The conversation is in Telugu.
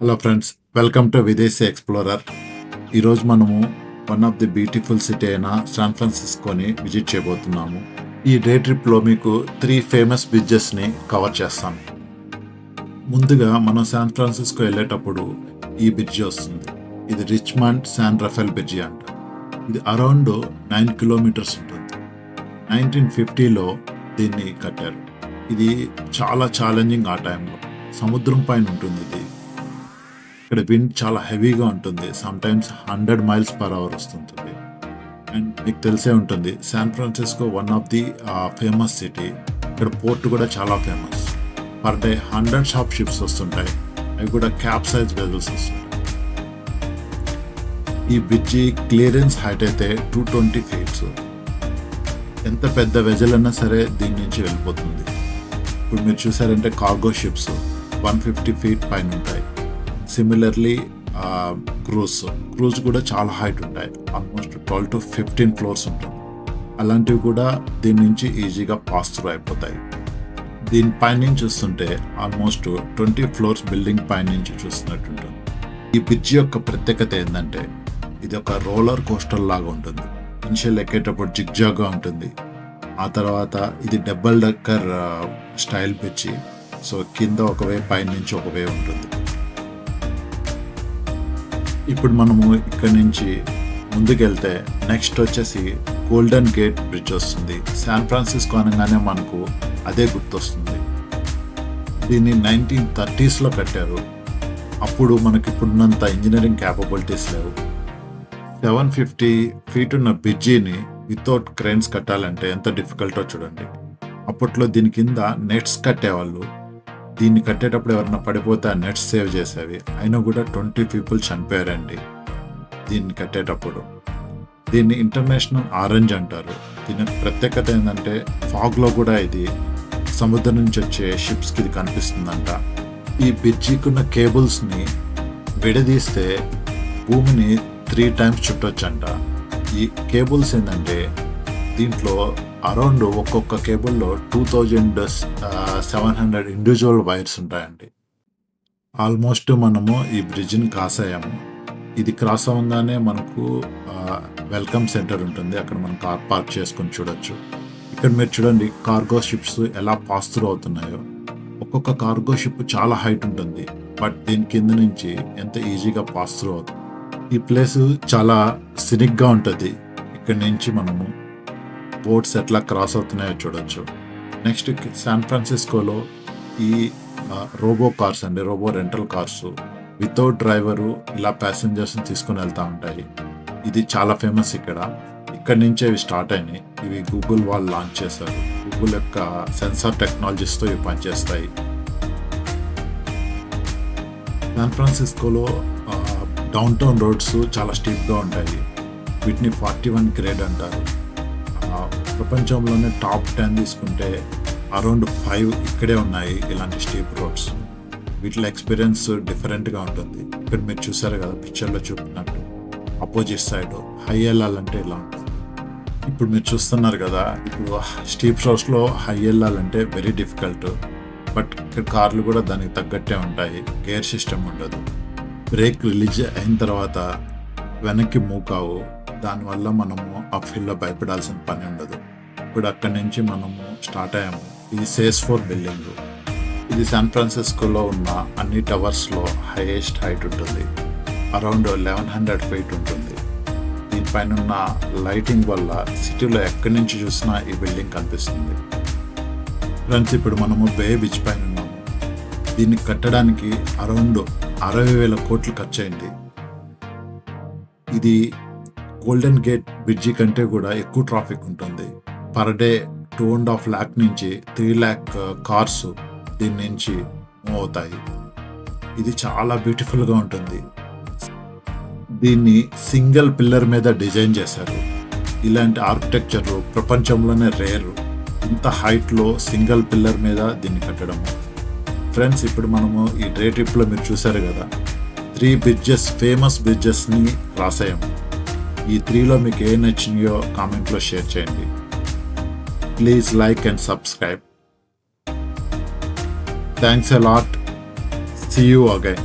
Hello friends welcome to Videshi explorer ఈరోజు మనము one of the beautiful city అయిన శాన్ ఫ్రాన్సిస్కోని విజిట్ చేయబోతున్నాము. ఈ డే ట్రిప్లో మీకు త్రీ ఫేమస్ బీచెస్ని కవర్ చేస్తాను ముందుగా మనం శాన్ ఫ్రాన్సిస్కో వెళ్ళేటప్పుడు ఈ బ్రిడ్జి వస్తుంది. ఇది రిచ్మండ్ శాన్ రఫెల్ బ్రిడ్జి అంట. ఇది అరౌండ్ నైన్ కిలోమీటర్స్ ఉంటుంది. నైన్టీన్ ఫిఫ్టీలో దీన్ని కట్టారు. ఇది చాలా ఛాలెంజింగ్ ఆ టైంలో సముద్రం పైన ఉంటుంది ఇది. ఇక్కడ విండ్ చాలా హెవీగా ఉంటుంది. Sometimes hundred miles per hour వస్తుంటుంది. అండ్ మీకు తెలిసే ఉంటుంది San Francisco one of the famous city ఇక్కడ పోర్ట్ కూడా చాలా famous per day hundred shop ships వస్తుంటాయి. అవి కూడా క్యాప్ సైజ్ వెజల్స్ వస్తుంటాయి. ఈ బ్రిడ్జి క్లియరెన్స్ హైట్ అయితే టూ ట్వంటీ ఫీట్స్ ఎంత పెద్ద వెజల్ అన్నా సరే దీని నుంచి వెళ్ళిపోతుంది. ఇప్పుడు మీరు చూసారంటే cargo ships one fifty feet పైన ఉంటాయి. సిమిలర్లీ క్రూజ్ క్రూజ్ కూడా చాలా హైట్ ఉంటాయి. Almost twelve to fifteen floors ఉంటుంది. అలాంటివి కూడా దీని నుంచి ఈజీగా పాస్ త్రూ అయిపోతాయి. దీని పైనుంచి చూస్తుంటే ఆల్మోస్ట్ ట్వంటీ ఫ్లోర్స్ బిల్డింగ్ పైనుంచి చూస్తున్నట్టు ఉంటుంది. ఈ బ్రిడ్జ్ యొక్క ప్రత్యేకత ఏంటంటే ఇది ఒక రోలర్ కోస్టర్ లాగా ఉంటుంది. ఇన్షియల్ ఎక్కేటప్పుడు జిగ్జాగ్గా ఉంటుంది. ఆ తర్వాత ఇది డబల్ డక్కర్ స్టైల్ పిచ్చి సో కింద ఒక వే పైనుంచి ఒక వే ఉంటుంది. ఇప్పుడు మనము ఇక్కడ నుంచి ముందుకెళ్తే నెక్స్ట్ వచ్చేసి గోల్డెన్ గేట్ బ్రిడ్జ్ వస్తుంది. శాన్ ఫ్రాన్సిస్కో అనగానే మనకు అదే గుర్తొస్తుంది. దీన్ని నైన్టీన్ థర్టీస్లో కట్టారు. అప్పుడు మనకి ఇప్పుడున్నంత ఇంజనీరింగ్ క్యాపబిలిటీస్ లేవు. సెవెన్ ఫిఫ్టీ ఫీట్ ఉన్న బ్రిడ్జిని వితౌట్ క్రైన్స్ కట్టాలంటే ఎంత డిఫికల్టో చూడండి. అప్పట్లో దీని కింద నెట్స్ కట్టేవాళ్ళు. దీన్ని కట్టేటప్పుడు ఎవరైనా పడిపోతే ఆ నెట్స్ సేవ్ చేసేవి. అయినా కూడా ట్వంటీ పీపుల్ చనిపోయారండి దీన్ని కట్టేటప్పుడు. దీన్ని ఇంటర్నేషనల్ ఆరెంజ్ అంటారు. దీని ప్రత్యేకత ఏంటంటే ఫాగ్లో కూడా ఇది సముద్రం నుంచి వచ్చే షిప్స్కి ఇది కనిపిస్తుందంట. ఈ బ్రిడ్జికున్న కేబుల్స్ని విడదీస్తే భూమిని త్రీ టైమ్స్ చుట్టొచ్చంట. ఈ కేబుల్స్ ఏంటంటే దీంట్లో అరౌండ్ ఒక్కొక్క కేబుల్లో two thousand seven hundred individual wires ఉంటాయండి. ఆల్మోస్ట్ మనము ఈ బ్రిడ్జ్ని క్రాస్ అయ్యాము. ఇది క్రాస్ అవ్వగానే మనకు వెల్కమ్ సెంటర్ ఉంటుంది. అక్కడ మనం కార్ పార్క్ చేసుకొని చూడొచ్చు. ఇక్కడ మీరు చూడండి కార్గో షిప్స్ ఎలా పాస్ త్రూ అవుతున్నాయో. ఒక్కొక్క కార్గో షిప్ చాలా హైట్ ఉంటుంది. బట్ దీని కింద నుంచి ఎంత ఈజీగా పాస్ త్రూ అవుతుంది. ఈ ప్లేస్ చాలా సినిక్గా ఉంటుంది. ఇక్కడ నుంచి మనము బోట్స్ ఎట్లా క్రాస్ అవుతున్నాయో చూడొచ్చు. నెక్స్ట్ శాన్ ఫ్రాన్సిస్కోలో ఈ రోబో కార్స్ అండి robo rental cars without driver ఇలా ప్యాసింజర్స్ని తీసుకుని వెళ్తూ ఉంటాయి. ఇది చాలా ఫేమస్ ఇక్కడ. ఇక్కడ నుంచే ఇవి స్టార్ట్ అయినాయి. ఇవి గూగుల్ వాళ్ళు లాంచ్ చేశారు. గూగుల్ యొక్క సెన్సార్ టెక్నాలజీస్తో ఇవి పనిచేస్తాయి. శాన్ ఫ్రాన్సిస్కోలో డౌన్ టౌన్ రోడ్స్ చాలా స్టీప్గా ఉంటాయి. వీటిని ఫార్టీ వన్ గ్రేడ్ అంటారు. ప్రపంచంలోనే టాప్ టెన్ తీసుకుంటే అరౌండ్ ఫైవ్ ఇక్కడే ఉన్నాయి ఇలాంటి స్టీప్ రోడ్స్. వీటిలో ఎక్స్పీరియన్స్ డిఫరెంట్గా ఉంటుంది. ఇక్కడ మీరు చూసారు కదా పిక్చర్లో చూపినట్టు. అపోజిట్ సైడ్ హై వెళ్ళాలంటే ఇలా ఉంటుంది. ఇప్పుడు మీరు చూస్తున్నారు కదా ఇప్పుడు స్టీప్ రోడ్స్లో హై వెళ్ళాలంటే వెరీ డిఫికల్ట్. బట్ ఇక్కడ కార్లు కూడా దానికి తగ్గట్టే ఉంటాయి. గేర్ సిస్టమ్ ఉండదు. బ్రేక్ రిలీజ్ అయిన తర్వాత వెనక్కి మూవ్ కావు దానివల్ల మనము ఆ ఫీల్డ్లో భయపడాల్సిన పని ఉండదు. ఇప్పుడు అక్కడి నుంచి మనము స్టార్ట్ అయ్యాము. ఇది సేస్ ఫోర్ బిల్డింగ్ ఇది శాన్ ఫ్రాన్సిస్కోలో ఉన్న అన్ని టవర్స్లో హైయెస్ట్ హైట్ ఉంటుంది. అరౌండ్ లెవెన్ హండ్రెడ్ ఫీట్ ఉంటుంది. దీనిపైన ఉన్న లైటింగ్ వల్ల సిటీలో ఎక్కడి నుంచి చూసినా ఈ బిల్డింగ్ కనిపిస్తుంది. ఫ్రెండ్స్ ఇప్పుడు మనము బే బీచ్ పైన ఉన్నాము. దీన్ని కట్టడానికి అరౌండ్ అరవై వేల కోట్లు ఖర్చు అయింది ఇది గోల్డెన్ గేట్ బ్రిడ్జి కంటే కూడా ఎక్కువ ట్రాఫిక్ ఉంటుంది. Per day two and half lakh నుంచి త్రీ ల్యాక్ కార్స్ దీని నుంచి మూవ్ అవుతాయి. ఇది చాలా బ్యూటిఫుల్గా ఉంటుంది. దీన్ని సింగిల్ పిల్లర్ మీద డిజైన్ చేశారు. ఇలాంటి ఆర్కిటెక్చర్ ప్రపంచంలోనే రేరు ఇంత హైట్లో సింగిల్ పిల్లర్ మీద దీన్ని కట్టడం ఫ్రెండ్స్ ఇప్పుడు మనము ఈ డే ట్రిప్లో మీరు చూసారు కదా. త్రీ బ్రిడ్జెస్ ఫేమస్ బ్రిడ్జెస్ని రాసాము. ఈ త్రీలో మీకు ఏ నచ్చినాయో కామెంట్లో షేర్ చేయండి. Please like and subscribe thanks a lot see you again